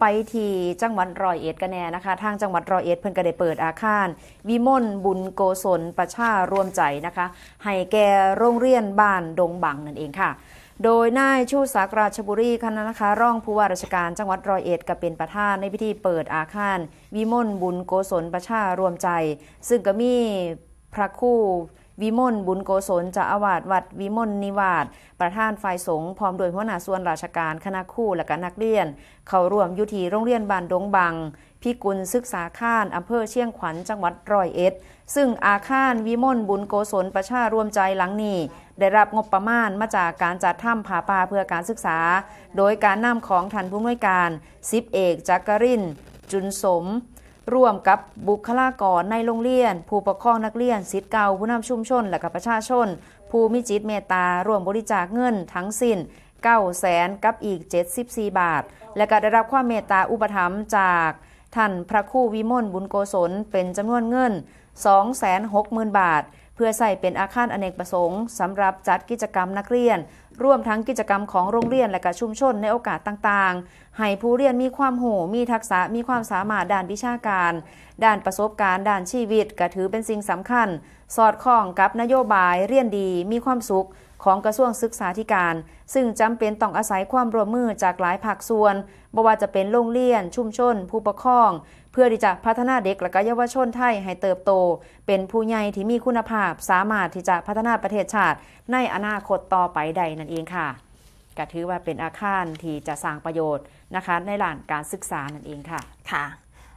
ไปที่จังหวัดร้อยเอ็ดกันแน่นะคะ ทางจังหวัดร้อยเอ็ดเพิ่นก็ได้เปิดอาคาร วิมลบุญโกศลประชารวมใจนะคะ ให้แก่โรงเรียนบ้านดงบังนั่นเองค่ะ โดยนายชูศักดิ์ราชบุรีคณะนะคะร่องผู้ว่าราชการจังหวัดร้อยเอ็ดก็เป็นประธานในพิธีเปิดอาคาร วิมลบุญโกศลประชารวมใจ ซึ่งก็มีพระคู่ วิมลบุญโกศลจะอาวาสวัดวิมลนิวาสประธานฝ่ายสงฆ์พร้อมโดยหัวหน้าส่วนราชการคณะคู่และก็นักเรียน เขาร่วมยุทีโรงเรียนบ้านดงบังพิกุลศึกษาข้านอำเภอเชียงขวัญจังหวัดร้อยเอ็ด ซึ่งอาคารวิมลบุญโกศลประชาร่วมใจหลังนี้ ได้รับงบประมาณมาจากการจัดถ้ำผาป่าเพื่อการศึกษา โดยการนำของทันผู้อำนวยการสิบเอกจักรินทร์จุนสม ร่วมกับบุคลากรในโรงเรียน ผู้ปกครองนักเรียนสิทธิ์เก่าผู้นำชุมชน และกับประชาชน ผู้มีจิตเมตตาร่วมบริจาคเงินทั้งสิ้น9แสนกับอีก 74 บาท และก็ได้รับความเมตตาอุปถัมภ์จากท่านพระคู่วิมลบุญโกศลเป็นจำนวนเงิน 260,000 บาท พื่อใส่เป็นอาคารอเนกประสงค์สำหรับจัดกิจกรรมนักเรียน ร่วมทั้งกิจกรรมของโรงเรียนและก็ชุมชนในโอกาสต่างๆ ให้ผู้เรียนมีความหูมีทักษะมีความสามารถด้านวิชาการ ด้านประสบการณ์ ด้านชีวิตก็ถือเป็นสิ่งสำคัญ สอดคล้องกับนโยบายเรียนดีมีความสุขของกระทรวงศึกษาธิการ ซึ่งจำเป็นต้องอาศัยความร่วมมือจากหลายภาคส่วนบ่ว่าจะเป็นโรงเรียน ชุมชน ผู้ปกครอง เพื่อที่จะพัฒนาเด็กและก็เยาวชนไทยให้เติบโต เป็นผู้ใหญ่ที่มีคุณภาพ สามารถที่จะพัฒนาประเทศชาติ ในอนาคตต่อไปใดนั่นเองค่ะก็ถือว่าเป็นอาคารที่จะสร้างประโยชน์นะคะในหลานการศึกษานั่นเองค่ะ ค่ะ